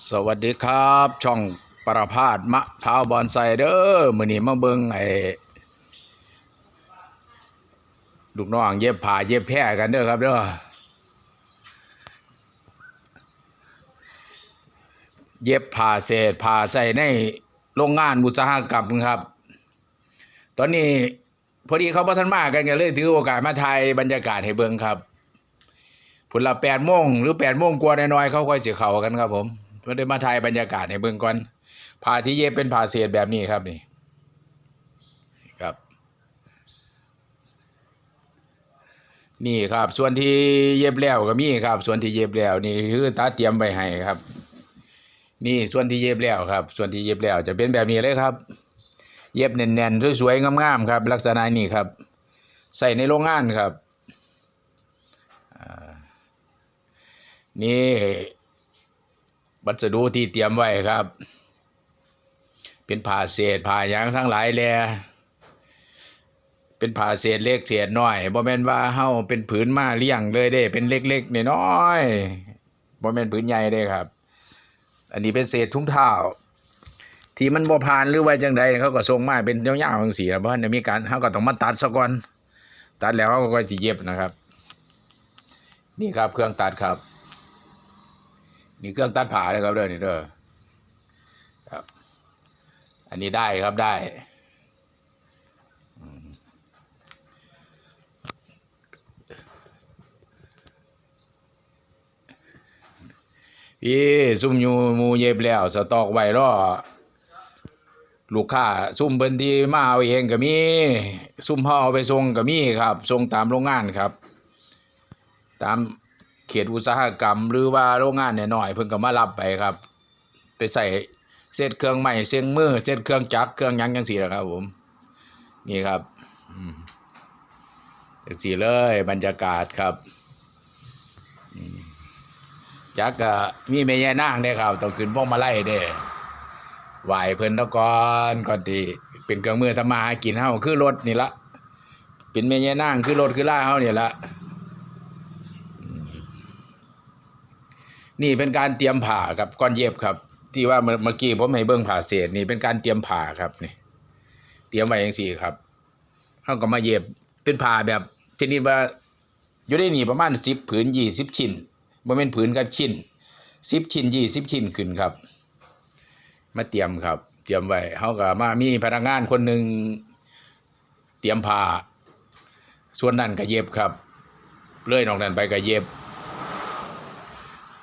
สวัสดีครับ ช่องประพาสมะพร้าวบอนไซเด้อมื้อนี้มาเบิงไอ้ลูกน้องเย็บผ้าเย็บแพร่กันเด้อครับเด้อเย็บผ้าเศษผ้าใส่ในโรงงานอุตสาหกรรมครับ ตอนนี้พอดีเขาพัฒนมากันก็เลยถือโอกาสมาถ่ายบรรยากาศให้เบิงครับผลละแปดโมงหรือแปดโมงกว่าน้อยๆเขาค่อยเจะเข้ากันครับผม เพื่อได้มาถ่ายบรรยากาศให้เบิ่งก่อนผ้าที่เย็บเป็นผ้าเศษแบบนี้ครับนี่ครับ นี่ครับ ส่วนที่เย็บแล้วก็มีครับ ส่วนที่เย็บแล้ว นี่คือตาเตรียมไว้ให้ครับ นี่ส่วนที่เย็บแล้วครับ ส่วนที่เย็บแล้ว จะเป็นแบบนี้เลยครับ เย็บแน่นๆสวยๆงามๆครับ ลักษณะนี้ครับ ใส่ในโรงงานครับนี่ วัสดุที่เตรียมไว้ครับ เป็นผ้าเศษผ้าหยางทั้งหลายแลเป็นผ้าเศษเล็กเศษน้อยบ่แม่นว่าเฮาเป็นผืนมาเลี้ยงเลยเด้ เป็นเล็กๆน้อยๆบ่แม่นผืนใหญ่เด้ครับ อันนี้เป็นเศษถุงเท้าที่มันบ่ผ่านหรือว่าจังใดเขาก็ส่งมาเป็นยาวๆจังซี่นะเพราะมันมีการเฮาก็ต้องมาตัดซะก่อนตัดแล้วเขาก็สิเย็บนะครับ นี่ครับเครื่องตัดครับ นี่เครื่องตัดผ่าเลยครับเด้อนี่เด้อครับ อันนี้ได้ครับได้อืมพี่ซุ่มอยู่มูเย็บแล้ว สตอกไว้รอลูกค้าซุ่มเบิ่นที่มาเอาเองก็มีซุ่มเฮาเอาไปส่งก็มีครับส่งตามโรงงานครับ ตาม เขตอุตสาหกรรม หรือว่าโรงงานน้อยๆเพิ่นก็มารับไปครับ ไปใส่เซตเครื่องใหม่เสียงมือเซตเครื่องจักรเครื่องยังจังซี่แหละครับ ผม นี่ครับอืมจังซี่เลยบรรยากาศครับจักรก็มีแม่ย่านางเด้ครับต้องขึ้นพวงมาไลัยเด้ไหวเพิ่นตะกอนก่อนทีเป็นเครื่องมือทำมาหากินเฮาคือรถนี่ละเป็นแม่ย่านางคือรถคือล่าเฮานี่ละ นี่เป็นการเตรียมผ่ากับก้อนเย็บครับ ที่ว่าเมื่อกี้ผมให้เบิ้งผ่าเศษนี่เป็นการเตรียมผ่าครับนี่เตรียมไว้อย่างสี่ครับเขาก็มาเย็บเป็นผ่าแบบชนิดว่าอยู่ได้หนีประมาณสิบผืนยี่สิบชิ้นบ่เป็นผืนกับชิ้นสิบชิ้นยี่สิบชิ้นขึ้นครับ มาเตรียมครับ เตรียมไว้เขาก็มามีพนักงานคนหนึ่งเตรียมผ่าส่วนนั้นก็เย็บครับเลื่อยนอกนั้นไปก็เย็บ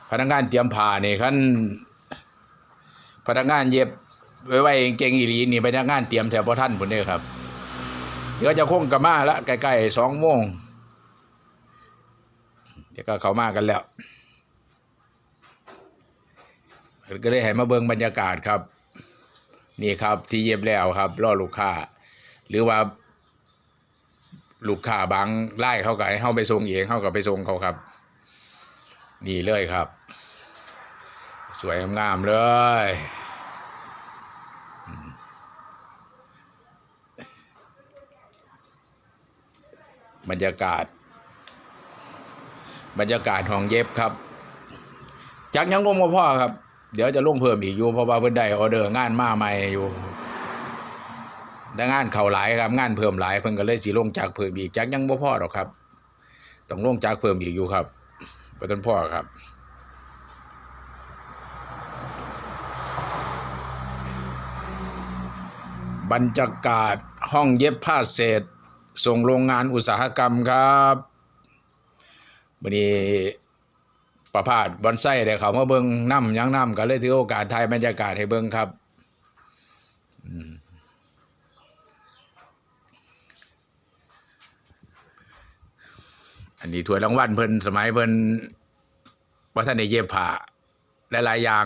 พนักงานเตรียมผ้านี่คันพนักงานเย็บไว้ไว้เก่งอีหลีนี่พนักงานเตรียมแถวพ่อท่านพุ่นเด้ครับเดี๋ยวจะคงกลับมาละใกล้ๆสองโมงเดี๋ยวก็เขามากันแล้วก็เลยให้มาเบิ่งบรรยากาศครับ นี่ครับที่เย็บแล้วครับรอลูกค้า หรือว่า ลูกค้าบางไล่เขาก็ให้เขาไปส่งเองเขาก็ไปส่งเขาครับ นี่เลยครับ สวยงามเลย บรรยากาศ บรรยากาศห้องเย็บครับ จากยังงมกับพ่อครับ เดี๋ยวจะลงเพิ่มอีกอยู่ เพราะว่าเพิ่นได้ออเดอร์งานมาใหม่อยู่ได้งานเข่าหลายครับงานเพิ่มหลายเพิ่นก็เลยสิลงจากเพิ่มอีกจากยังบ่พ่อหรอกครับ ต้องลงจากเพิ่มอีกอยู่ครับ ปต้นพ่อครับบรรยากาศห้องเย็บผ้าเศษ ส่งโรงงานอุตสาหกรรมครับวันนี้ประพาสบอนไส้ได้เขามาเบิงน้ำยังน้ำก็เลยถือโอกาสถ่ายบรรยากาศให้เบิงครับอันนี้ถวยรางวัลเพิ่นสมัยเพิ่น ว่าท่านได้เย็บผ้าหลายๆอย่าง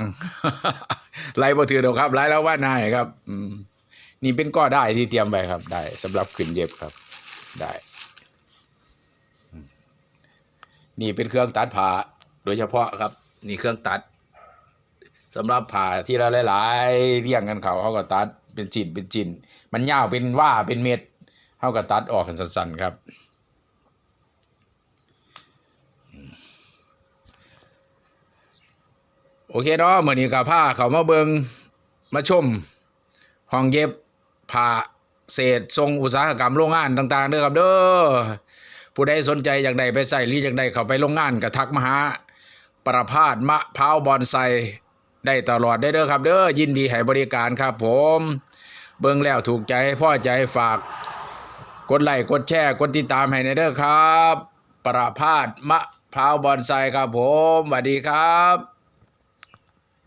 ไล่บ่ถือดอกครับไล่แล้วว่านายครับ อืมนี่เป็นก็ได้ที่เตรียมไว้ครับ ได้สำหรับขึ้นเย็บครับ ได้นี่เป็นเครื่องตัดผ้าโดยเฉพาะครับ นี่เครื่องตัดสำหรับผ้าที่เราหลายๆเรียงกันเขาเขาก็ตัดเป็นชิ้นเป็นชิ้นมันยาวเป็นว่าเป็นเม็ดเขาก็ตัดออกกันสั้นๆครับ โอเคเนาะเมื้อนี้ก็พาเขามาเบิงมาชมห้องเย็บผ้าเศษทรงอุตสาหกรรมโรงงานต่างๆเด้อครับเด้อผู้ใดสนใจอยากได้ไปใส่หรืออยากได้เขาไปโรงงานก็ทักมาหาประพาสมะพร้าวบอนไซได้ตลอดได้เด้อครับ เด้อยินดีให้บริการครับผม เบิ่งแล้วถูกใจพ่อใจฝาก กดไลค์กดแชร์กดติดตามให้ในเด้อครับ ประพาสมะพร้าวบอนไซครับผมสวัสดีครับ